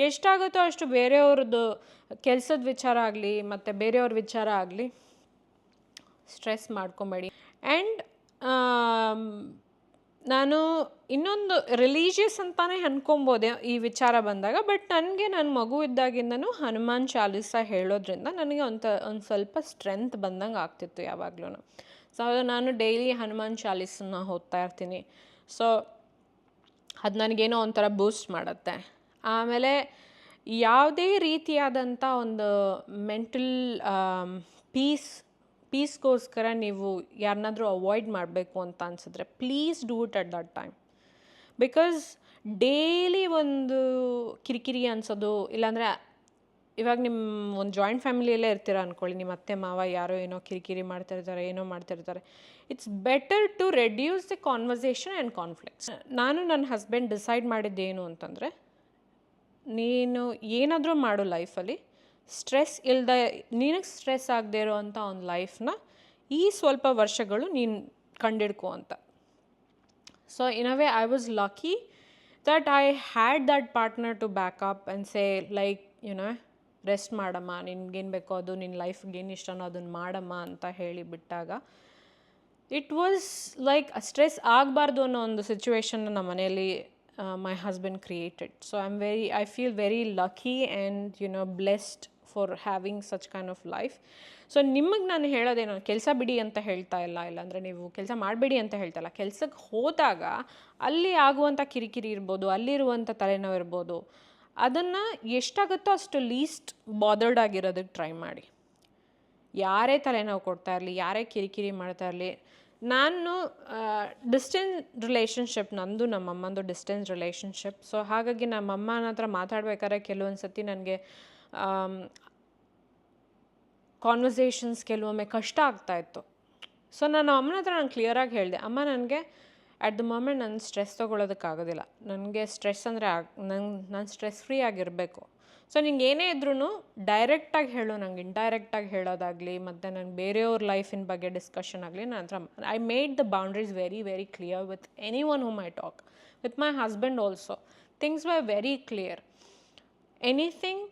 ಎಷ್ಟಾಗುತ್ತೋ ಅಷ್ಟು ಬೇರೆಯವ್ರದ್ದು ಕೆಲಸದ ವಿಚಾರ ಆಗಲಿ, ಮತ್ತು ಬೇರೆಯವ್ರ ವಿಚಾರ ಆಗಲಿ ಸ್ಟ್ರೆಸ್ ಮಾಡ್ಕೊಬೇಡಿ. ಆ್ಯಂಡ್ ನಾನು ಇನ್ನೊಂದು ರಿಲೀಜಿಯಸ್ ಅಂತಾನೆ ಅನ್ಕೊಬೋದೆ ಈ ವಿಚಾರ ಬಂದಾಗ ಬಟ್ ನನಗೆ ನನ್ನ ಮಗು ಇದ್ದಾಗಿಂದನು ಹನುಮಾನ್ ಚಾಲೀಸ ಹೇಳೋದ್ರಿಂದ ನನಗೆ ಒಂದು ಒಂದು ಸ್ವಲ್ಪ ಸ್ಟ್ರೆಂತ್ ಬಂದಂಗೆ ಆಗ್ತಿತ್ತು ಯಾವಾಗಲೂ ಸೊ ನಾನು ಡೈಲಿ ಹನುಮಾನ್ ಚಾಲೀಸನ್ನ ಓದ್ತಾ ಇರ್ತೀನಿ. ಸೊ ಅದು ನನಗೇನೋ ಒಂಥರ ಬೂಸ್ಟ್ ಮಾಡುತ್ತೆ. ಆಮೇಲೆ ಯಾವುದೇ ರೀತಿಯಾದಂಥ ಒಂದು ಮೆಂಟಲ್ ಪೀಸ್ ಪೀಸ್ಗೋಸ್ಕರ ನೀವು ಯಾರನ್ನಾದರೂ ಅವಾಯ್ಡ್ ಮಾಡಬೇಕು ಅಂತ ಅನ್ಸಿದ್ರೆ please do it at that time. Because daily ಒಂದು ಕಿರಿಕಿರಿ ಅನ್ಸೋದು, ಇಲ್ಲಾಂದರೆ ಇವಾಗ ನಿಮ್ಮ ಒಂದು ಜಾಯಿಂಟ್ ಫ್ಯಾಮಿಲಿಯಲ್ಲೇ ಇರ್ತೀರ ಅಂದ್ಕೊಳ್ಳಿ ನಿಮ್ಮ ಅತ್ತೆ, ಮಾವ ಯಾರೋ ಏನೋ ಕಿರಿಕಿರಿ ಮಾಡ್ತಿರ್ತಾರೆ ಏನೋ ಮಾಡ್ತಿರ್ತಾರೆ it's better to reduce the conversation and conflicts ನಾನು ನನ್ನ ಹಸ್ಬೆಂಡ್ ಡಿಸೈಡ್ ಮಾಡಿದ್ದೇನು ಅಂತಂದರೆ, ನೀನು ಏನಾದರೂ ಮಾಡು ಲೈಫಲ್ಲಿ ಸ್ಟ್ರೆಸ್ ಇಲ್ಲದೆ ನಿನಗೆ ಸ್ಟ್ರೆಸ್ ಆಗದೆ ಇರೋವಂಥ ಒಂದು ಲೈಫ್ನ ಈ ಸ್ವಲ್ಪ ವರ್ಷಗಳು ನೀನು ಕಂಡಿಡ್ಕೊ ಅಂತ. So in a way I was lucky that I had that partner to back up and say like you know rest ಮಾಡಮ್ಮ, ನಿನ್ಗೇನು ಬೇಕೋ ಅದು ನಿನ್ನ ಲೈಫ್ಗೆ ಏನು ಇಷ್ಟನೋ ಅದನ್ನು ಮಾಡಮ್ಮ ಅಂತ ಹೇಳಿ ಬಿಟ್ಟಾಗ ಇಟ್ ವಾಸ್ ಲೈಕ್ ಸ್ಟ್ರೆಸ್ ಆಗಬಾರ್ದು ಅನ್ನೋ ಒಂದು ಸಿಚುವೇಶನ್ನ ನಮ್ಮ ಮನೆಯಲ್ಲಿ my husband created so I am very I feel very lucky and you know blessed for having such kind of life so ನಿಮಗೆ ನಾನು ಹೇಳೋದೇನು, ಕೆಲಸ ಬಿಡಿ ಅಂತ ಹೇಳ್ತಾ ಇಲ್ಲ, ಇಲ್ಲಾಂದರೆ ನೀವು ಕೆಲಸ ಮಾಡಬೇಡಿ ಅಂತ ಹೇಳ್ತಾ ಇಲ್ಲ. ಕೆಲಸಕ್ಕೆ ಹೋದಾಗ ಅಲ್ಲಿ ಆಗುವಂಥ ಕಿರಿಕಿರಿ ಇರ್ಬೋದು ಅಲ್ಲಿರುವಂಥ ತಲೆನೋವು ಇರ್ಬೋದು, ಅದನ್ನು ಎಷ್ಟಾಗುತ್ತೋ ಅಷ್ಟು ಲೀಸ್ಟ್ ಬಾದರ್ಡ್ ಆಗಿರೋದಕ್ಕೆ ಟ್ರೈ ಮಾಡಿ. ಯಾರೇ ತಲೆನೋವು ಕೊಡ್ತಾ ಇರಲಿ, ಯಾರೇ ಕಿರಿಕಿರಿ ಮಾಡ್ತಾ ಇರಲಿ, ನಾನು ಡಿಸ್ಟೆನ್ಸ್ ರಿಲೇಷನ್ಶಿಪ್ ನಂದು ನಮ್ಮಮ್ಮಂದು ಡಿಸ್ಟೆನ್ಸ್ ರಿಲೇಷನ್ಶಿಪ್ ಸೊ ಹಾಗಾಗಿ ನಮ್ಮಮ್ಮನ ಹತ್ರ ಮಾತಾಡ್ಬೇಕಾದ್ರೆ ಕೆಲವೊಂದು ಸತಿ ನನಗೆ ಕಾನ್ವರ್ಸೇಷನ್ಸ್ ಕೆಲವೊಮ್ಮೆ ಕಷ್ಟ ಆಗ್ತಾ ಇತ್ತು. ಸೊ ನಾನು ಅಮ್ಮನ ಹತ್ರ ನಾನು ಕ್ಲಿಯರಾಗಿ ಹೇಳಿದೆ, ಅಮ್ಮ, ನನಗೆ ಅಟ್ ದ ಮೊಮೆಂಟ್ ನನ್ನ ಸ್ಟ್ರೆಸ್ ತೊಗೊಳೋದಕ್ಕಾಗೋದಿಲ್ಲ ನನಗೆ ಸ್ಟ್ರೆಸ್ ಅಂದರೆ ಆಗ ನಂಗೆ ನಾನು ಸ್ಟ್ರೆಸ್ ಫ್ರೀ ಆಗಿರಬೇಕು. ಸೊ ನಿಂಗೆ ಏನೇ ಇದ್ರೂ ಡೈರೆಕ್ಟಾಗಿ ಹೇಳು, ನಂಗೆ ಇಂಡೈರೆಕ್ಟಾಗಿ ಹೇಳೋದಾಗಲಿ, ಮತ್ತು ನಂಗೆ ಬೇರೆಯವ್ರ ಲೈಫಿನ ಬಗ್ಗೆ ಡಿಸ್ಕಷನ್ ಆಗಲಿ ನನ್ನ ಹತ್ರ I made the boundaries very very clear with any one whom I talk with my husband also things why very clear anything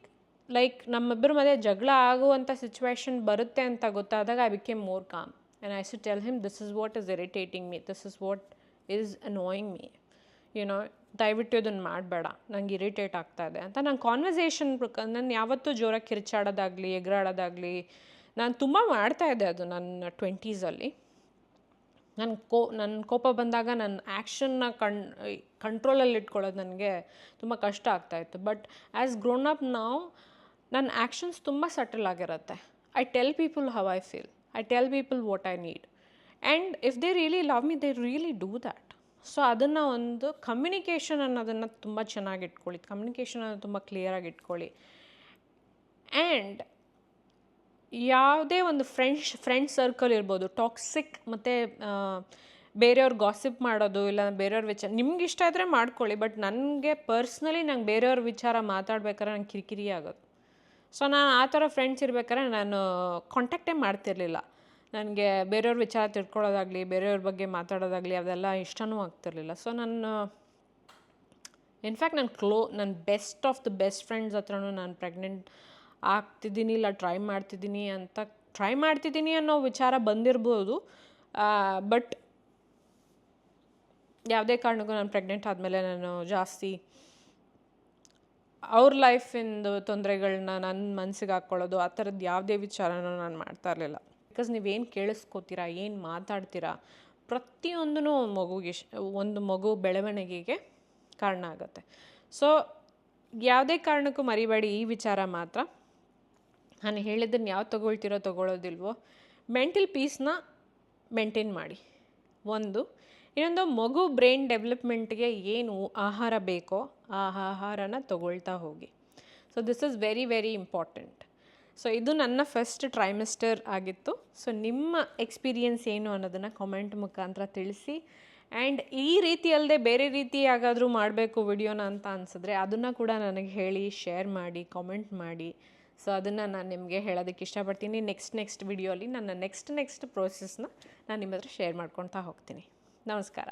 like ನಮ್ಮಿಬ್ಬರ ಮಧ್ಯೆ ಜಗಳ ಆಗುವಂಥ ಸಿಚುವೇಶನ್ ಬರುತ್ತೆ ಅಂತ ಗೊತ್ತಾದಾಗ I became more calm and I so tell him this is what is irritating me this is what is annoying me you know ದಯವಿಟ್ಟು ಇದನ್ನು ಮಾಡಬೇಡ. ನಂಗೆ ಇರಿಟೇಟ್ ಆಗ್ತಾ ಇದೆ. ಅಂತ ನಾನು ಕಾನ್ವರ್ಸೇಷನ್ ನಾನು ಯಾವತ್ತೂ ಜೋರಾಗಿ ಕಿರ್ಚಾಡೋದಾಗಲಿ, ಎಗರಾಡೋದಾಗಲಿ, ನಾನು ತುಂಬ ಮಾಡ್ತಾ ಇದ್ದೆ ಅದು ನನ್ನ ಟ್ವೆಂಟೀಸಲ್ಲಿ ನನ್ನ ಕೋ ನನ್ನ ಕೋಪ ಬಂದಾಗ ನನ್ನ ಆ್ಯಕ್ಷನ್ನ ಕಣ್ ಕಂಟ್ರೋಲಲ್ಲಿ ಇಟ್ಕೊಳ್ಳೋದು ನನಗೆ ತುಂಬ ಕಷ್ಟ ಆಗ್ತಾಯಿತ್ತು ಬಟ್ ಆ್ಯಸ್ ಗ್ರೋನ್ ಅಪ್ ನಾವು ನನ್ನ ಆ್ಯಕ್ಷನ್ಸ್ ತುಂಬ ಸಟಲ್ ಆಗಿರುತ್ತೆ. I tell people how I feel I tell people what I need and if they really love me they really do that so ಅದನ್ನು ಒಂದು ಕಮ್ಯುನಿಕೇಷನ್ ಅನ್ನೋದನ್ನು ತುಂಬ ಚೆನ್ನಾಗಿ ಇಟ್ಕೊಳ್ಳಿ. ಕಮ್ಯುನಿಕೇಷನ್ ಅನ್ನೋದು ತುಂಬ ಕ್ಲಿಯರಾಗಿ ಇಟ್ಕೊಳ್ಳಿ. ಆ್ಯಂಡ್ ಯಾವುದೇ ಒಂದು ಫ್ರೆಂಡ್ಸ್ ಫ್ರೆಂಡ್ ಸರ್ಕಲ್ ಇರ್ಬೋದು ಟಾಕ್ಸಿಕ್ ಮತ್ತು ಬೇರೆಯವ್ರು ಗಾಸಿಪ್ ಮಾಡೋದು ಇಲ್ಲ ಬೇರೆಯವ್ರ ವಿಚಾರ ನಿಮ್ಗೆ ಇಷ್ಟ ಇದ್ದರೆ ಮಾಡ್ಕೊಳ್ಳಿ ಬಟ್ ನನಗೆ ಪರ್ಸ್ನಲಿ ನಂಗೆ ಬೇರೆಯವ್ರ ವಿಚಾರ ಮಾತಾಡ್ಬೇಕಾದ್ರೆ ನಂಗೆ ಕಿರಿಕಿರಿ ಆಗೋದು ಸೊ ನಾನು ಆ ಥರ ಫ್ರೆಂಡ್ಸ್ ಇರ್ಬೇಕಾದ್ರೆ ನಾನು ಕಾಂಟ್ಯಾಕ್ಟೇ ಮಾಡ್ತಿರ್ಲಿಲ್ಲ. ನನಗೆ ಬೇರೆಯವ್ರ ವಿಚಾರ ತಿಳ್ಕೊಳ್ಳೋದಾಗಲಿ, ಬೇರೆಯವ್ರ ಬಗ್ಗೆ ಮಾತಾಡೋದಾಗಲಿ, ಅದೆಲ್ಲ ಇಷ್ಟನೂ ಆಗ್ತಿರಲಿಲ್ಲ. ಸೊ ನಾನು ಇನ್ಫ್ಯಾಕ್ಟ್ ನಾನು ಕ್ಲೋ ನನ್ನ best of the best friends ಹತ್ರನೂ ನಾನು ಪ್ರೆಗ್ನೆಂಟ್ ಆಗ್ತಿದ್ದೀನಿ, ಇಲ್ಲ ಟ್ರೈ ಮಾಡ್ತಿದ್ದೀನಿ ಅಂತ ಟ್ರೈ ಮಾಡ್ತಿದ್ದೀನಿ ಅನ್ನೋ ವಿಚಾರ ಬಂದಿರ್ಬೋದು. ಬಟ್ ಯಾವುದೇ ಕಾರಣಕ್ಕೂ ನಾನು ಪ್ರೆಗ್ನೆಂಟ್ ಆದಮೇಲೆ ನಾನು ಜಾಸ್ತಿ ಅವ್ರ ಲೈಫಿಂದು ತೊಂದರೆಗಳನ್ನ ನನ್ನ ಮನಸ್ಸಿಗೆ ಹಾಕ್ಕೊಳ್ಳೋದು, ಆ ಥರದ್ದು ಯಾವುದೇ ವಿಚಾರನೂ ನಾನು ಮಾಡ್ತಾ ಇರಲಿಲ್ಲ. ಬಿಕಾಸ್ ನೀವೇನು ಕೇಳಿಸ್ಕೋತೀರಾ, ಏನು ಮಾತಾಡ್ತೀರಾ ಪ್ರತಿಯೊಂದೂ ಮಗುಗೆ ಒಂದು ಮಗು ಬೆಳವಣಿಗೆಗೆ ಕಾರಣ ಆಗುತ್ತೆ. ಸೊ ಯಾವುದೇ ಕಾರಣಕ್ಕೂ ಮರಿಬೇಡಿ ಈ ವಿಚಾರ ಮಾತ್ರ. ನಾನು ಹೇಳಿದ್ದನ್ನು ಯಾವ ತೊಗೊಳ್ತಿರೋ ತೊಗೊಳ್ಳೋದಿಲ್ವೋ ಮೆಂಟಲ್ ಪೀಸ್ನ ಮೇಂಟೈನ್ ಮಾಡಿ. ಒಂದು ಇನ್ನೊಂದು ಮಗು ಬ್ರೈನ್ ಡೆವಲಪ್ಮೆಂಟ್ಗೆ ಏನು ಆಹಾರ ಬೇಕೋ ಆ ಆಹಾರನ ತಗೊಳ್ತಾ ಹೋಗಿ. So this is very very important so ಇದು ನನ್ನ ಫಸ್ಟ್ ಟ್ರೈಮಿಸ್ಟರ್ ಆಗಿತ್ತು. ಸೊ ನಿಮ್ಮ ಎಕ್ಸ್ಪೀರಿಯನ್ಸ್ ಏನು ಅನ್ನೋದನ್ನು ಕಾಮೆಂಟ್ ಮುಖಾಂತರ ತಿಳಿಸಿ. ಆ್ಯಂಡ್ ಈ ರೀತಿ ಅಲ್ಲದೆ ಬೇರೆ ರೀತಿ ಯಾಗಾದರೂ ಮಾಡಬೇಕು ವಿಡಿಯೋನ ಅಂತ ಅನಿಸಿದ್ರೆ ಅದನ್ನು ಕೂಡ ನನಗೆ ಹೇಳಿ ಶೇರ್ ಮಾಡಿ ಕಾಮೆಂಟ್ ಮಾಡಿ. ಸೊ ಅದನ್ನು ನಾನು ನಿಮಗೆ ಹೇಳೋದಕ್ಕೆ ಇಷ್ಟಪಡ್ತೀನಿ. ನೆಕ್ಸ್ಟ್ ನೆಕ್ಸ್ಟ್ ವಿಡಿಯೋಲಿ ನನ್ನ ನೆಕ್ಸ್ಟ್ ನೆಕ್ಸ್ಟ್ ಪ್ರೋಸೆಸ್ನ ನಾನು ನಿಮ್ಮ ಹತ್ರ ಶೇರ್ ಮಾಡ್ಕೊಳ್ತಾ ಹೋಗ್ತೀನಿ. ನಮಸ್ಕಾರ